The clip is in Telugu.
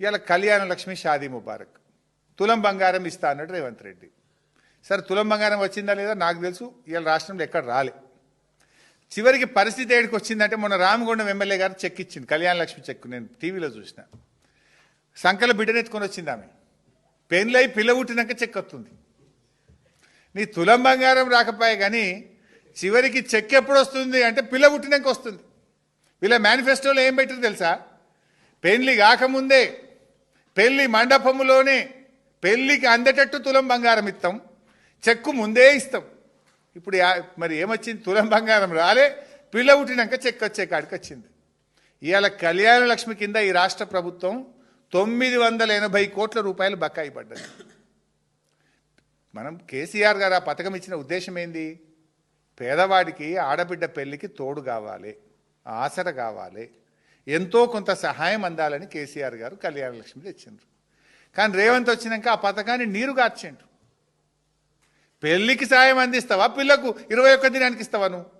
ఇవాళ కళ్యాణ లక్ష్మి షాదీ ముబారక్. తులం బంగారం ఇస్తా అన్నాడు రేవంత్ రెడ్డి. సరే తులం బంగారం వచ్చిందా లేదా నాకు తెలుసు ఇవాళ రాష్ట్రంలో ఎక్కడ రాలే. చివరికి పరిస్థితి ఏడికి వచ్చిందంటే మొన్న రామగుండం ఎమ్మెల్యే గారు చెక్ ఇచ్చింది కళ్యాణ లక్ష్మి చెక్ నేను టీవీలో చూసిన. సంకల బిడ్డనెత్తుకొని వచ్చింది ఆమె. పెళ్ళై పిల్ల పుట్టినాక చెక్ వస్తుంది. నీ తులం బంగారం రాకపోయా కానీ చివరికి చెక్ ఎప్పుడు వస్తుంది అంటే పిల్ల పుట్టినాక వస్తుంది. వీళ్ళ మేనిఫెస్టోలో ఏం పెట్టారు తెలుసా? పెళ్ళి కాకముందే పెళ్ళి మండపములోనే పెళ్ళికి అందేటట్టు తులం బంగారం ఇస్తాం చెక్కు ముందే ఇస్తాం. ఇప్పుడు మరి ఏమొచ్చింది? తులం బంగారం రాలే. పిల్ల పుట్టినాక చెక్ వచ్చే కాడికి వచ్చింది. ఇవాళ కళ్యాణ లక్ష్మి కింద ఈ రాష్ట్ర ప్రభుత్వం తొమ్మిది వందల ఎనభై కోట్ల రూపాయలు బకాయి పడ్డది. మనం కేసీఆర్ గారు ఆ పథకం ఇచ్చిన ఉద్దేశం ఏంది? పేదవాడికి ఆడబిడ్డ పెళ్ళికి తోడు కావాలి. ఆసర కావాలి. ఎంతో కొంత సహాయం అందాలని కేసీఆర్ గారు కళ్యాణ లక్ష్మి తెచ్చిండ్రు. కానీ రేవంత్ వచ్చినాక ఆ పథకాన్ని నీరు కార్చిండ్రు పెళ్ళికి సాయం అందిస్తావా? పిల్లకు ఇరవై ఒక్క దినానికి ఇస్తావా నువ్వు?